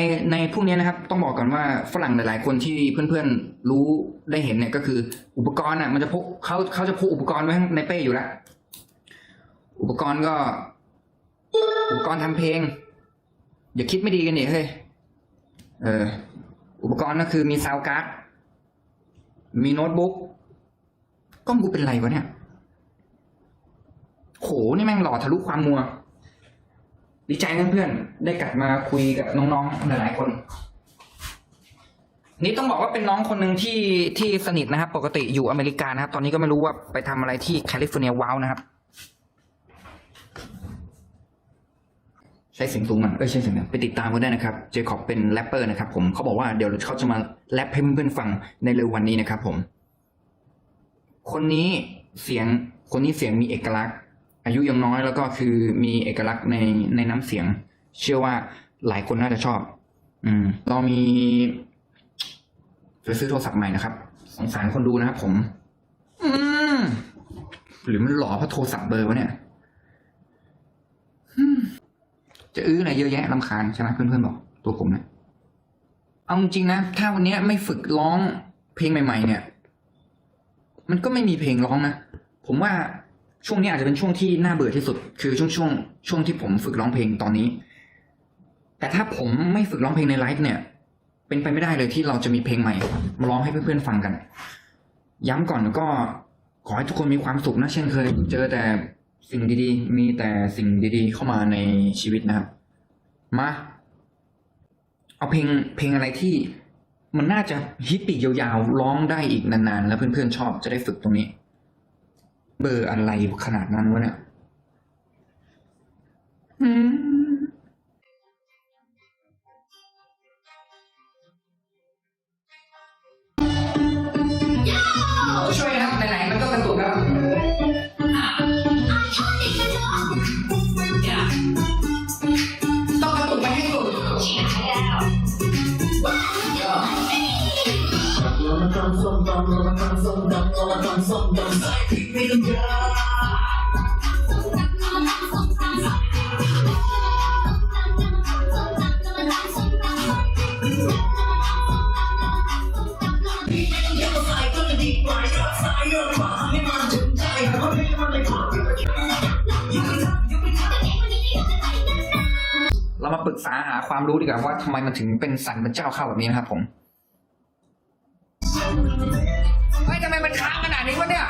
ในในพวกนี้นะครับต้องบอกก่อนว่าฝรั่งหลาย ๆ คนที่เพื่อนๆรู้ได้เห็นเนี่ยก็คือ อุปกรณ์อะมันจะพกเขาเขาจะพกอุปกรณ์ไว้ข้งในเป้อยู่แล้วอุปกรณ์ก็ อุปกรณ์ทำเพลง อย่าคิดไม่ดีกันดิเฮ้ยเอออุปกรณ์ก็คือมีซาวการ์ดมีโน้ตบุ๊กกล้องกูเป็นไรวะเนี่ยโหนี่แม่งหล่อทะลุความมัว ดีใจนะเพื่อนๆได้กลับมาคุยกับน้องๆหลายๆคน นี่ต้องบอกว่าเป็นน้องคนหนึ่งที่ที่สนิทนะครับ ปกติอยู่อเมริกานะครับ ตอนนี้ก็ไม่รู้ว่าไปทำอะไรที่แคลิฟอร์เนียว้าวนะครับ ใช้เสียงสูงหน่อยเอ้ยใช้เสียงดังไปติดตามกันได้นะครับ เจคอบเป็นแรปเปอร์นะครับ ผมเขาบอกว่าเดี๋ยวเขาจะมาแรปให้เพื่อนๆฟังในเร็ววันนี้นะครับ ผม คนนี้เสียงคนนี้เสียงมีเอกลักษณ์ อายุยังน้อยแล้วก็คือมีเอกลักษณ์ในในน้ำเสียง เชื่อว่าหลายคนน่าจะชอบ อืมเรามีจะซื้อโทรศัพท์ใหม่นะครับ สงสารคนดูนะครับผม อืมหรือมันหล่อเพราะโทรศัพท์เบอร์วะเนี่ยอืมจะอื้ออะไรเยอะแยะลำคาญใช่ไหมเพื่อนๆบอกตัวผมเนี่ยเอาจริงนะถ้าวันนี้ไม่ฝึกร้องเพลงใหม่ ๆ เนี่ย มันก็ไม่มีเพลงร้องนะผมว่า ช่วงนี้อาจจะเป็นช่วงที่น่าเบื่อที่สุด คือช่วงช่วงช่วงที่ผมฝึกร้องเพลงตอนนี้ แต่ถ้าผมไม่ฝึกร้องเพลงในไลฟ์เนี่ย เป็นไปไม่ได้เลยที่เราจะมีเพลงใหม่ มาร้องให้เพื่อนๆฟังกัน ย้ำก่อนก็ขอให้ทุกคนมีความสุขนะเช่นเคย เจอแต่สิ่งดีๆ มีแต่สิ่งดีๆ เข้ามาในชีวิตนะครับ มา เอาเพลงเพลงอะไรที่มันน่าจะฮิตปีกยาวๆร้องได้อีกนานๆ แล้วเพื่อนๆชอบจะได้ฝึกตรงนี้ เบอร์อะไรขนาดนั้นวะเนี่ย อืม เรามาปรึกษาหาความรู้ดีกว่าว่าทำไมมันถึงเป็นสันเป็นเจ้าเข้าแบบนี้นะครับผม ฮ้ยทำไมมันค้างขนาดนี้วะเนี่ย